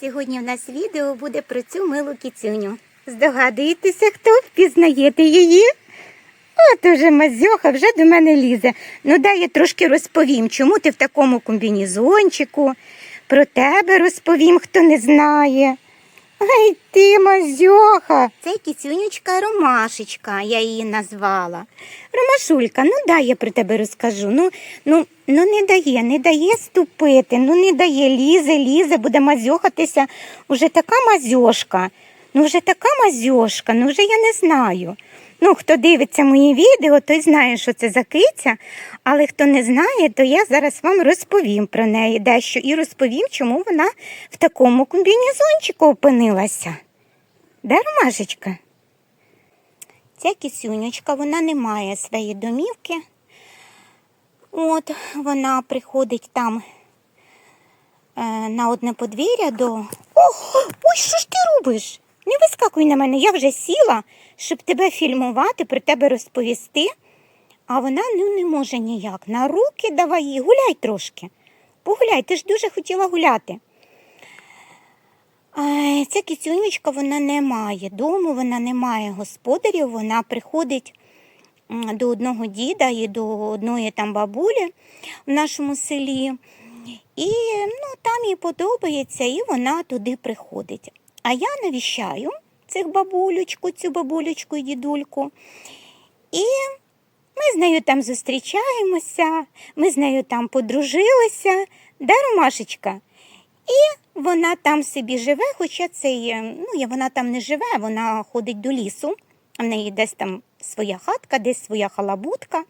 Сьогодні в нас відео буде про цю милу кіцюню. Здогадуєтеся, хто впізнаєте її? От уже мазьоха вже до мене лізе. Ну дай я трошки розповім, чому ти в такому комбінезончику. Про тебе розповім, хто не знає. Ай ти, мазьоха. Це кіцюнючка Ромашечка, я її назвала. Ромашулька, ну дай я про тебе розкажу. Ну, ну, ну не дає, не дає ступити, ну не дає, лізе, лізе, буде мазьохатися. Уже така мазьошка. Ну, вже така мазьошка, ну вже я не знаю. Ну, хто дивиться мої відео, той знає, що це за киця, але хто не знає, то я зараз вам розповім про неї дещо і розповім, чому вона в такому комбінезончику опинилася. Де Ромашечка? Ця кисюнечка, вона не має своєї домівки. От вона приходить там е, на одне подвір'я до. Ох, ой, що ж ти робиш? Не вискакуй на мене, я вже сіла, щоб тебе фільмувати, про тебе розповісти. А вона ну, не може ніяк. На руки давай їй, гуляй трошки. Погуляй, ти ж дуже хотіла гуляти. Ай, Ця кіцюнечка вона не має дому, вона не має господарів, вона приходить до одного діда і до одної там бабулі в нашому селі. І ну, там їй подобається, і вона туди приходить. А я навіщаю цих бабулючку, цю бабулючку і дідульку. І ми з нею там зустрічаємося, ми з нею там подружилися, да, Ромашечка? І вона там собі живе, хоча це є, ну, вона там не живе, вона ходить до лісу. В неї десь там своя хатка, десь своя халабутка.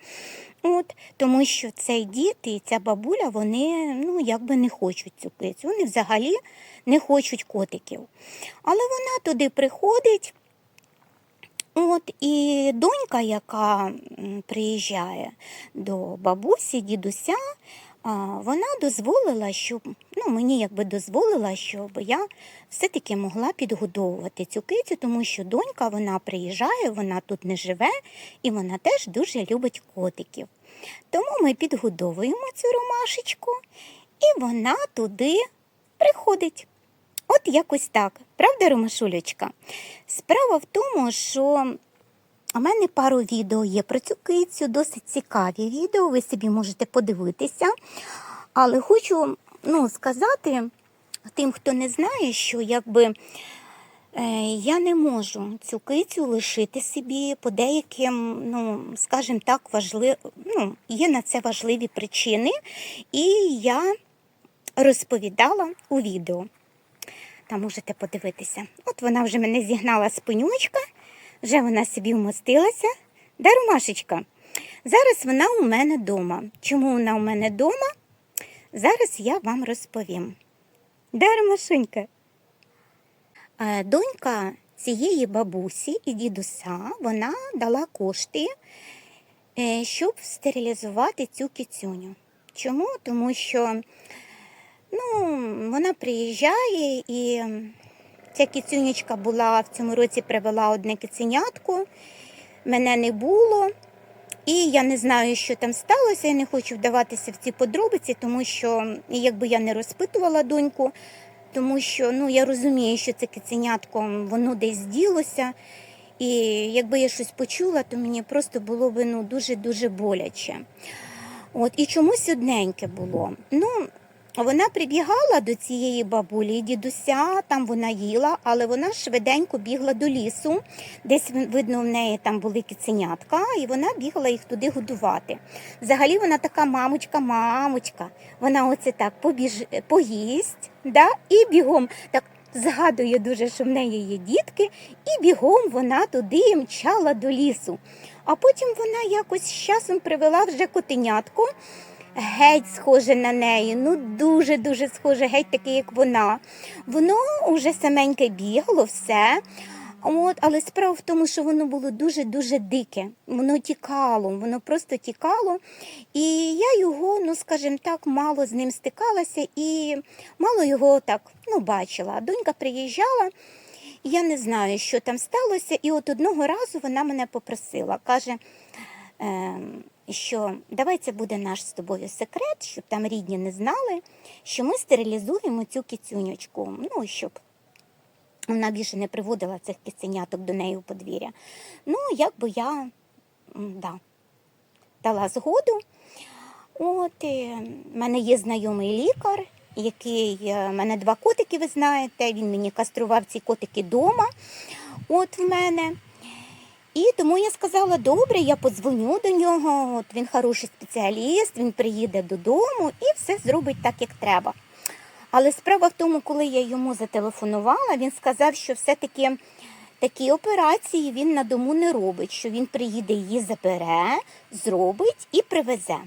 От, тому що цей дід і ця бабуля, вони ну, якби не хочуть цю кицю. Вони взагалі не хочуть котиків. Але вона туди приходить. От і донька, яка приїжджає до бабусі, дідуся, вона дозволила, щоб ну, мені якби дозволила, щоб я все-таки могла підгодовувати цю кицю, тому що донька вона приїжджає, вона тут не живе і вона теж дуже любить котиків. Тому ми підгодовуємо цю ромашечку, і вона туди приходить. От якось так, правда, Ромашулечка? Справа в тому, що у мене пару відео є про цю кицю, досить цікаві відео, ви собі можете подивитися. Але хочу ну, сказати тим, хто не знає, що якби я не можу цю кицю лишити собі по деяким, ну, скажімо так, важли... ну, є на це важливі причини, і я розповідала у відео. Там можете подивитися. От вона вже мене зігнала з пенючка, вже вона собі вмостилася. Де Ромашечка? Зараз вона у мене вдома. Чому вона у мене вдома? Зараз я вам розповім. Де Ромашунька? Е, Донька цієї бабусі і дідуся вона дала кошти, е, щоб стерилізувати цю кіцюню. Чому? Тому що Ну, вона приїжджає і ця кіцюнечка була в цьому році привела одне киценятко, мене не було. І я не знаю, що там сталося. Я не хочу вдаватися в ці подробиці, тому що якби я не розпитувала доньку, тому що ну, я розумію, що це киценятко воно десь ділося. І якби я щось почула, то мені просто було б ну, дуже-дуже боляче. От, і чомусь одненьке було. Ну, вона прибігала до цієї бабулі дідуся, там вона їла, але вона швиденько бігла до лісу. Десь видно, в неї там були киценятка, і вона бігала їх туди годувати. Взагалі вона така мамочка, мамочка. Вона оце так побіж... поїсть, да? і бігом так згадує дуже, що в неї є дітки, і бігом вона туди мчала до лісу. А потім вона якось з часом привела вже котенятку геть схоже на неї, ну дуже-дуже схоже, геть таке, як вона. Воно уже саменьке бігало, все. От, але справа в тому, що воно було дуже-дуже дике. Воно тікало, воно просто тікало. І я його, ну скажімо так, мало з ним стикалася і мало його так ну, бачила. Донька приїжджала. Я не знаю, що там сталося, і от одного разу вона мене попросила. Каже, ем, що давай це буде наш з тобою секрет, щоб там рідні не знали, що ми стерилізуємо цю кицюнючку, ну, щоб вона більше не приводила цих киценяток до неї у подвір'я. Ну, якби я да, дала згоду. От, і в мене є знайомий лікар, який е, в мене два котики, ви знаєте. Він мені кастрував ці котики вдома. От в мене. І тому я сказала, добре, я подзвоню до нього. От він хороший спеціаліст, він приїде додому і все зробить так, як треба. Але справа в тому, коли я йому зателефонувала, він сказав, що все-таки такі операції він на дому не робить, що він приїде її забере, зробить і привезе.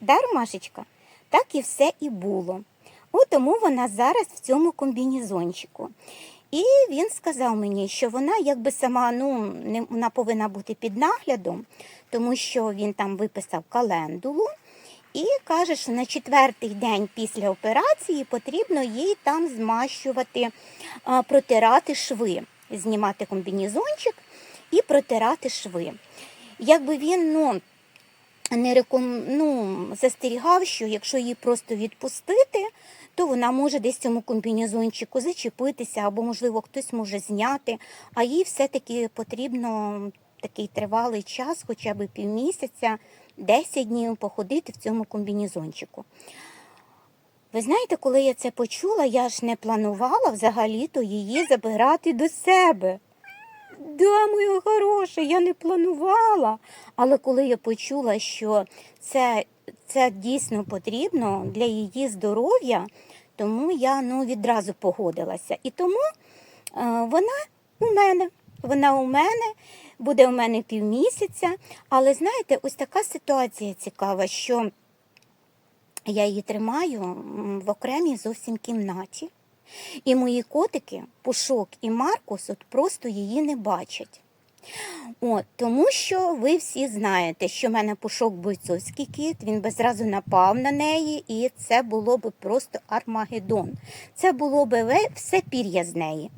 Да, Ромашечка? Так і все і було. От тому вона зараз в цьому комбінезончику. І він сказав мені, що вона якби сама ну, не, вона повинна бути під наглядом, тому що він там виписав календулу і каже, що на четвертий день після операції потрібно їй там змащувати, протирати шви, знімати комбінезончик і протирати шви. Якби він ну, не реком... ну, застерігав, що якщо її просто відпустити, то вона може десь в цьому комбінезончику зачепитися, або, можливо, хтось може зняти, а їй все-таки потрібно такий тривалий час, хоча б півмісяця, 10 днів походити в цьому комбінезончику. Ви знаєте, коли я це почула, я ж не планувала взагалі-то її забирати до себе. Да, моя хороша, я не планувала. Але коли я почула, що це, це дійсно потрібно для її здоров'я, тому я ну, відразу погодилася. І тому е, вона у мене, вона у мене, буде у мене півмісяця. Але знаєте, ось така ситуація цікава, що я її тримаю в окремій зовсім кімнаті. І мої котики, Пушок і Маркус, от просто її не бачать. От, тому що ви всі знаєте, що в мене пушок бойцовський кіт, він би зразу напав на неї, і це було б просто армагеддон. Це було б все пір'я з неї.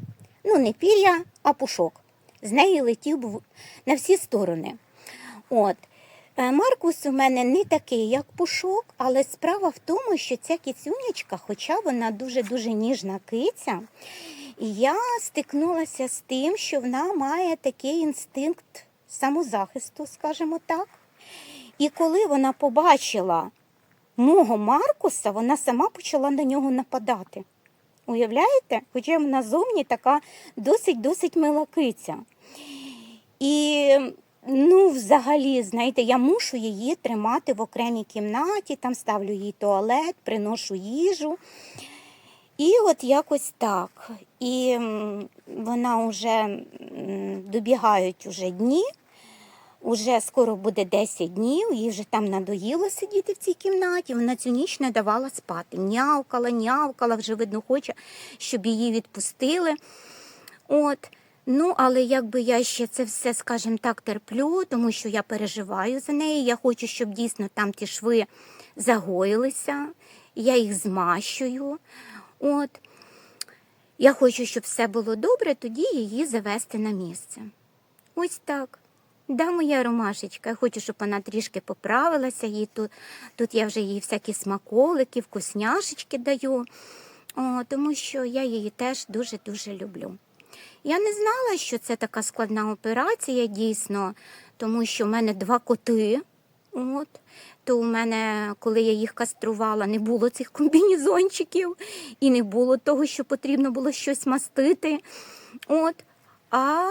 Ну, не пір'я, а пушок. З неї летів в- на всі сторони. От. Е, Маркус у мене не такий, як пушок, але справа в тому, що ця кіцюнечка, хоча вона дуже-дуже ніжна киця, і я стикнулася з тим, що вона має такий інстинкт самозахисту, скажімо так. І коли вона побачила мого Маркуса, вона сама почала на нього нападати. Уявляєте? Хоча вона зовні така досить-досить мила киця. І ну, взагалі, знаєте, я мушу її тримати в окремій кімнаті, там ставлю їй туалет, приношу їжу. І от якось так. І вона вже добігають уже дні. Уже скоро буде 10 днів, їй вже там надоїло сидіти в цій кімнаті. Вона цю ніч не давала спати. Нявкала, нявкала, вже видно, хоче, щоб її відпустили. От. Ну, але якби я ще це все, скажімо так, терплю, тому що я переживаю за неї. Я хочу, щоб дійсно там ті шви загоїлися, я їх змащую. От. Я хочу, щоб все було добре, тоді її завести на місце. Ось так. Да, моя ромашечка, я хочу, щоб вона трішки поправилася. Їй тут, тут я вже їй всякі смаколики, вкусняшечки даю, О, тому що я її теж дуже-дуже люблю. Я не знала, що це така складна операція дійсно, тому що в мене два коти. От. То у мене, коли я їх каструвала, не було цих комбінезончиків і не було того, що потрібно було щось мастити. От. А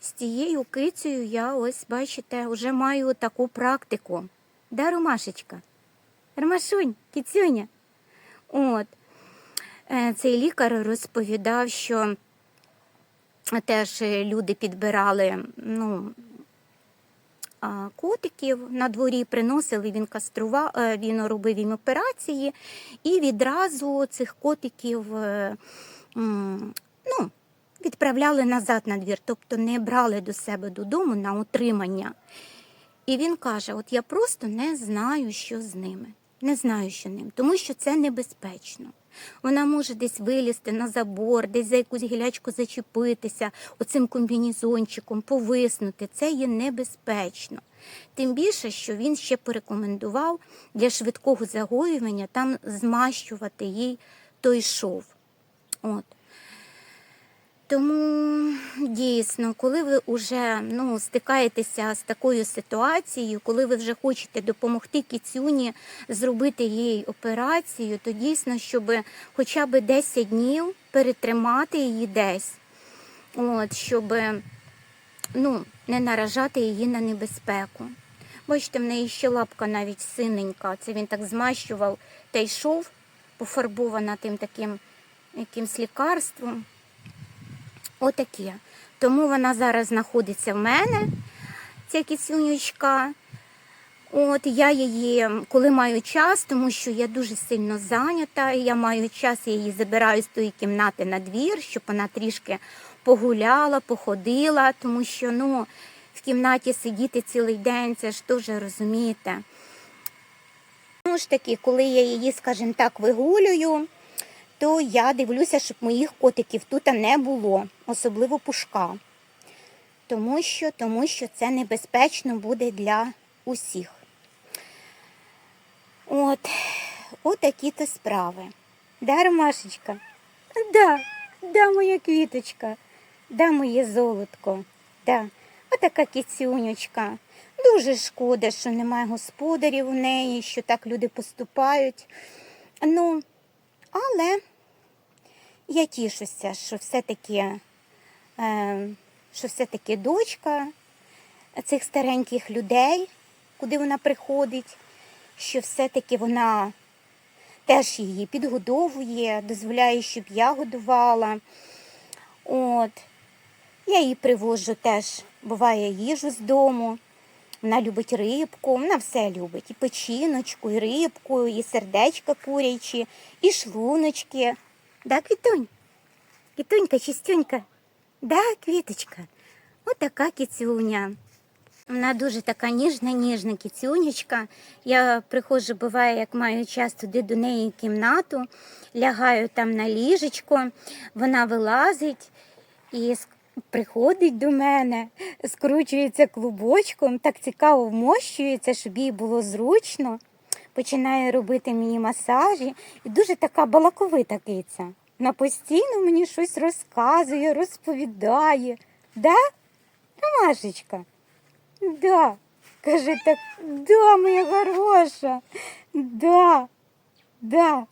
з цією кицею я ось, бачите, вже маю таку практику. Да, Ромашечка? Ромашунь, кицюня. От. Е, Цей лікар розповідав, що теж люди підбирали ну, котиків на дворі, приносили, він кастрував, е, він робив їм операції, і відразу цих котиків е, ну, відправляли назад на двір, тобто не брали до себе додому на утримання. І він каже: От я просто не знаю, що з ними. Не знаю, що ним, тому що це небезпечно. Вона може десь вилізти на забор, десь за якусь гілячку зачепитися, оцим комбінізончиком, повиснути. Це є небезпечно. Тим більше, що він ще порекомендував для швидкого загоювання там змащувати їй той шов. От. Тому дійсно, коли ви вже ну, стикаєтеся з такою ситуацією, коли ви вже хочете допомогти кіцюні зробити їй операцію, то дійсно, щоб хоча б 10 днів перетримати її десь, от, щоб ну, не наражати її на небезпеку. Бачите, в неї ще лапка навіть синенька. Це він так змащував та йшов, пофарбована тим таким якимсь лікарством. Отаке. Тому вона зараз знаходиться в мене, ця кіцюнючка. От я її, коли маю час, тому що я дуже сильно зайнята, я маю час, я її забираю з тої кімнати на двір, щоб вона трішки погуляла, походила, тому що ну, в кімнаті сидіти цілий день, це ж дуже розумієте. Ну ж таки, коли я її, скажімо так, вигулюю, то я дивлюся, щоб моїх котиків тут не було, особливо пушка. Тому що, тому що це небезпечно буде для усіх. От, от такі то справи. Да, Ромашечка? Да, да, моя квіточка, да, моє золотко, да. Отака кіцюнючка. Дуже шкода, що немає господарів у неї, що так люди поступають. Ну, але я тішуся, що все-таки, е, що все-таки дочка цих стареньких людей, куди вона приходить, що все-таки вона теж її підгодовує, дозволяє, щоб я годувала. От. Я їй привожу теж, буває, їжу з дому. Вона любить рибку, вона все любить. І печіночку, і рибку, і сердечка курячі, і шлуночки. Да, квітунь? Квітунька, чистюнька. Да, квіточка. Отака кіцюня. Вона дуже така ніжна, ніжна кіцюнечка. Я приходжу, буває, як маю час туди до неї кімнату, лягаю там на ліжечко, вона вилазить і приходить до мене, скручується клубочком, так цікаво вмощується, щоб їй було зручно. Починає робити мені масажі і дуже така балаковита киця. Вона постійно мені щось розказує, розповідає. Да? Ромашечка? Да. Каже так, да, моя хороша. Да, да.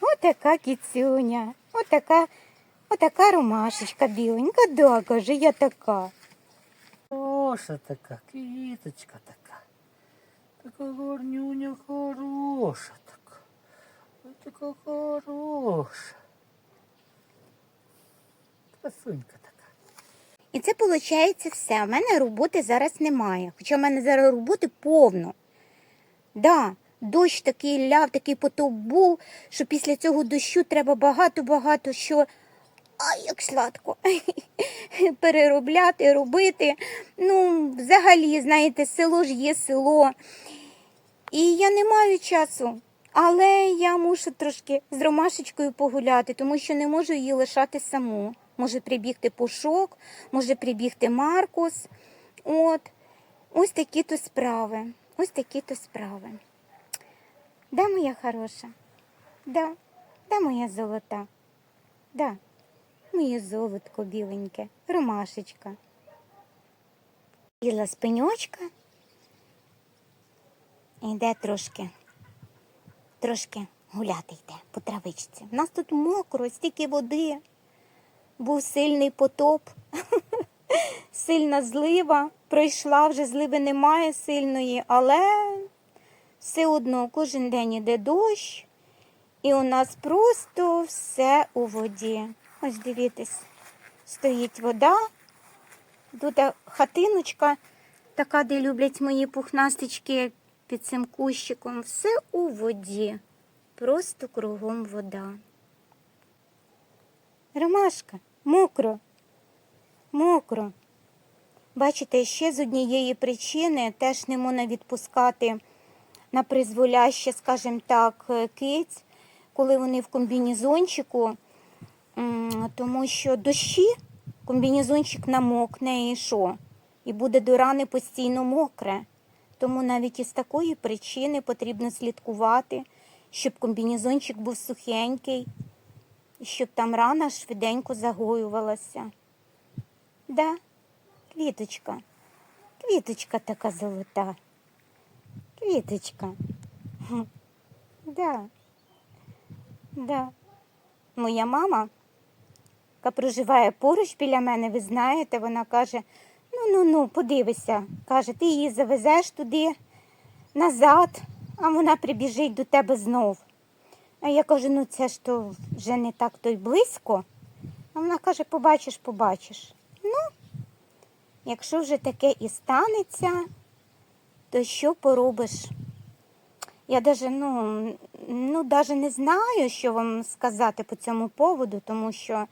Отака кіцюня, отака, отака ромашечка біленька, да, каже, я така. Хороша така, квіточка така. Така гарнюня хороша така. Ой, така хороша. Красунька така. І це виходить все. У мене роботи зараз немає. Хоча в мене зараз роботи повно. Да, дощ такий ляв, такий потоп був, що після цього дощу треба багато-багато що. Ай, як сладко. Переробляти, робити. Ну, взагалі, знаєте, село ж є село. І я не маю часу. Але я мушу трошки з ромашечкою погуляти, тому що не можу її лишати саму. Може прибігти Пушок, може прибігти Маркус. От. Ось такі то справи. Ось такі то справи. Да, моя хороша? Да, да, моя золота. Да, моє золотко біленьке, ромашечка. Біла спиньочка. Іде трошки, трошки гуляти йде по травичці. У нас тут мокро, стільки води. Був сильний потоп, сильна злива. Пройшла, вже зливи немає сильної, але все одно кожен день іде дощ, і у нас просто все у воді. Ось дивіться, стоїть вода. Тут хатиночка, така, де люблять мої пухнастички під цим кущиком. Все у воді. Просто кругом вода. Ромашка, мокро, мокро. Бачите, ще з однієї причини теж не можна відпускати на призволяще, скажімо так, киць, коли вони в комбінезончику, м, тому що дощі, комбінезончик намокне і що? І буде до рани постійно мокре. Тому навіть із такої причини потрібно слідкувати, щоб комбінезончик був сухенький, і щоб там рана швиденько загоювалася. Да, квіточка, квіточка така золота. Квіточка. Да. Да. Моя мама, яка проживає поруч біля мене, ви знаєте, вона каже: ну ну ну, подивися. Каже, ти її завезеш туди назад, а вона прибіжить до тебе знов. А я кажу, ну це ж то вже не так то й близько. А вона каже, побачиш, побачиш. Ну, якщо вже таке і станеться, то що поробиш? Я даже, ну, ну, даже не знаю, що вам сказати по цьому поводу, тому що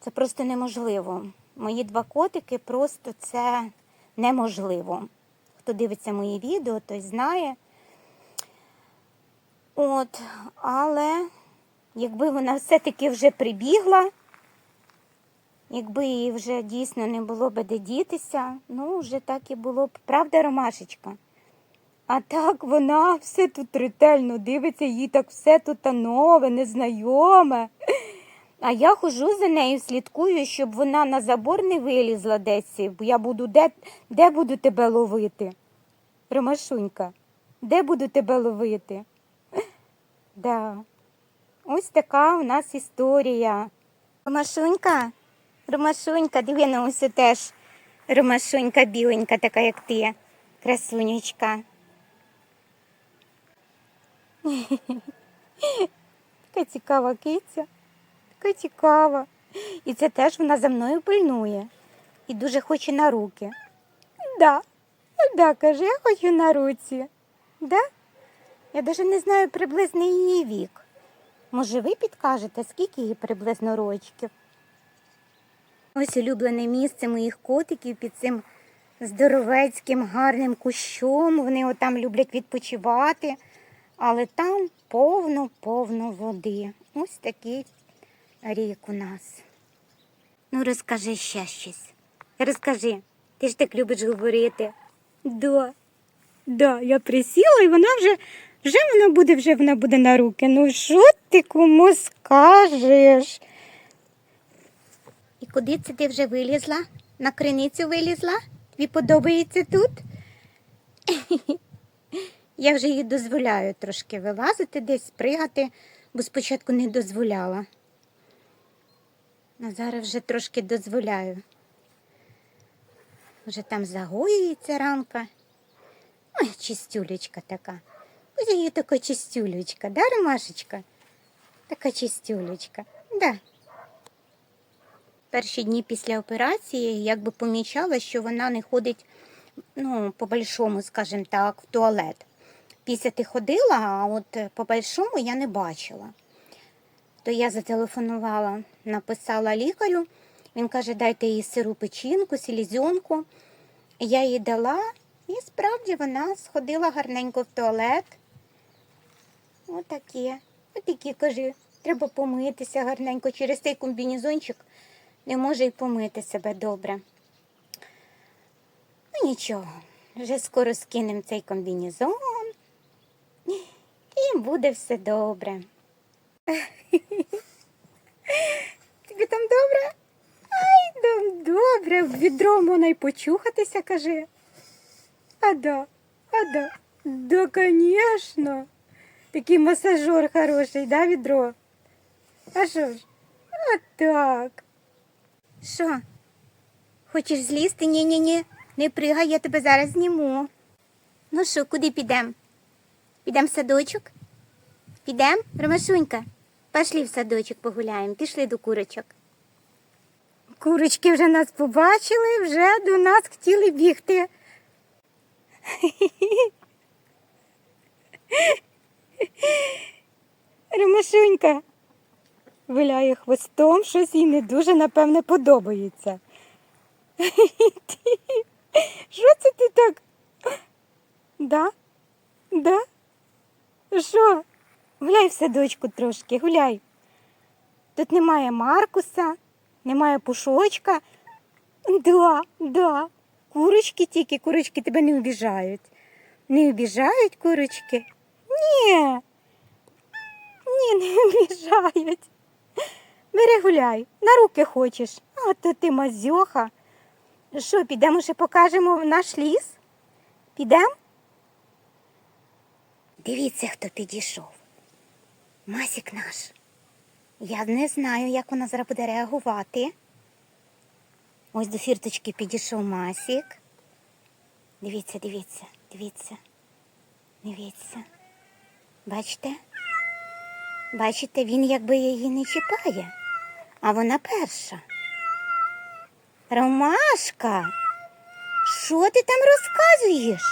це просто неможливо. Мої два котики просто це неможливо. Хто дивиться мої відео, той знає. От, але якби вона все-таки вже прибігла, якби їй вже дійсно не було би де дітися, ну вже так і було б. Правда, Ромашечка? А так вона все тут ретельно дивиться, їй так все тут нове, незнайоме. А я хожу за нею, слідкую, щоб вона на забор не вилізла десь, бо я буду де, де буду тебе ловити? Ромашунька, де буду тебе ловити? Да. Ось така у нас історія. Ромашунька, Ромашунька, диви на ось теж Ромашунька біленька, така як ти, красунечка. Така цікава киця, така цікава. І це теж вона за мною пильнує і дуже хоче на руки. Да, да, каже, я хочу на руці. Да? Я навіть не знаю приблизний її вік. Може, ви підкажете, скільки їй приблизно рочків? Ось улюблене місце моїх котиків під цим здоровецьким гарним кущом. Вони отам люблять відпочивати, але там повно-повно води. Ось такий рік у нас. Ну, розкажи ще щось. Розкажи, ти ж так любиш говорити. Да, да, я присіла і вона вже, вже вона буде, вже вона буде на руки. Ну що ти кому скажеш? І куди це ти вже вилізла? На криницю вилізла? Тобі подобається тут? Я вже їй дозволяю трошки вилазити десь, пригати, бо спочатку не дозволяла. А зараз вже трошки дозволяю. Вже там загоюється ранка. Ой, чистюлечка така. Ось її така чистюлечка, да, Ромашечка? Така чистюлечка, да. Перші дні після операції якби помічала, що вона не ходить, ну, по-большому, скажімо так, в туалет. Після ти ходила, а от по-большому я не бачила. То я зателефонувала, написала лікарю. Він каже, дайте їй сиру печінку, селезенку. Я їй дала, і справді вона сходила гарненько в туалет. Отакі, каже, треба помитися гарненько. Через цей комбінезончик не може й помити себе добре. Ну нічого, вже скоро скинемо цей комбінезон. І буде все добре. Тобі там добре? Ай, там добре, відром можна й почухатися, каже. А да, а да, да, конечно. Такий масажер хороший, да, відро? А що ж? А так. Що? Хочеш злізти? Ні-ні-ні, не пригай, я тебе зараз зніму. Ну що, куди підемо? Підемо в садочок? Підемо, Ромашунька? Пішли в садочок погуляємо, пішли до курочок. Курочки вже нас побачили, вже до нас хотіли бігти. Ромашунька виляє хвостом, щось їй не дуже, напевне, подобається. Що це ти так? Да? Да? Що? Гуляй в садочку трошки, гуляй. Тут немає Маркуса, немає пушочка. Да, да. Курочки тільки, курочки тебе не обіжають. Не обіжають курочки? Ні. Ні, не обіжають. Бери гуляй, на руки хочеш. А то ти мазьоха. Що, підемо ще покажемо наш ліс? Підемо? Дивіться, хто підійшов. Масік наш. Я не знаю, як вона зараз буде реагувати. Ось до фірточки підійшов Масік. Дивіться, дивіться, дивіться. Дивіться. Бачите? Бачите, він якби її не чіпає, а вона перша. Ромашка, що ти там розказуєш?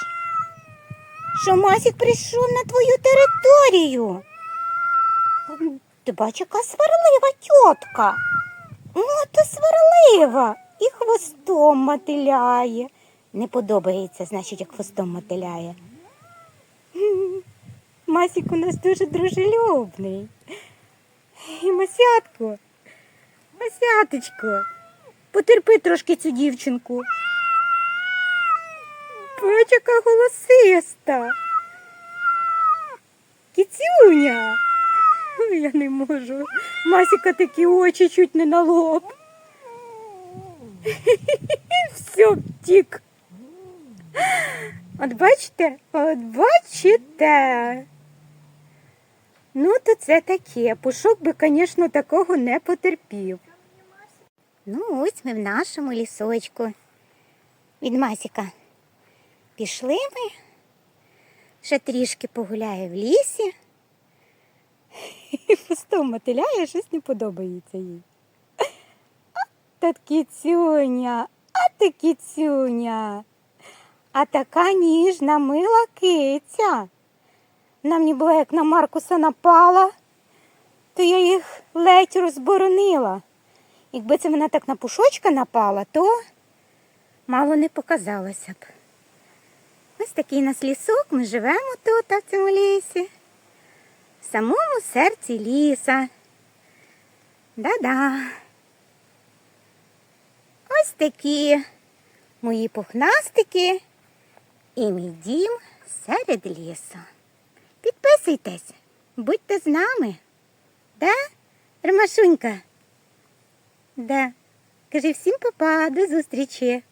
Що Масік прийшов на твою територію? Ти бачиш, яка сварлива тітка. О, то сварлива. І хвостом мотиляє. Не подобається, значить, як хвостом мотиляє. Масік у нас дуже дружелюбний. І Масятко, Масяточко, потерпи трошки цю дівчинку. Бач, яка голосиста. Кіцюня. Я не можу. Масіка такі очі чуть не на лоб. Все, втік. От бачите, от бачите. Ну, то це таке. Пушок би, звісно, такого не потерпів. Ну, ось ми в нашому лісочку. Від Масіка. Пішли ми. Ще трішки погуляє в лісі. І пустом мотиляє, щось не подобається їй. А та кіцюня, а та кіцюня. А така ніжна, мила киця. Вона мені була, як на Маркуса напала, то я їх ледь розборонила. Якби це вона так на пушочка напала, то мало не показалося б. Ось такий у нас лісок, ми живемо тут, в цьому лісі. Самому серці ліса. Да-да. Ось такі мої пухнастики і мій дім серед лісу. Підписуйтесь, будьте з нами. Да, Ромашунька? Да. Кажи всім папа, до зустрічі.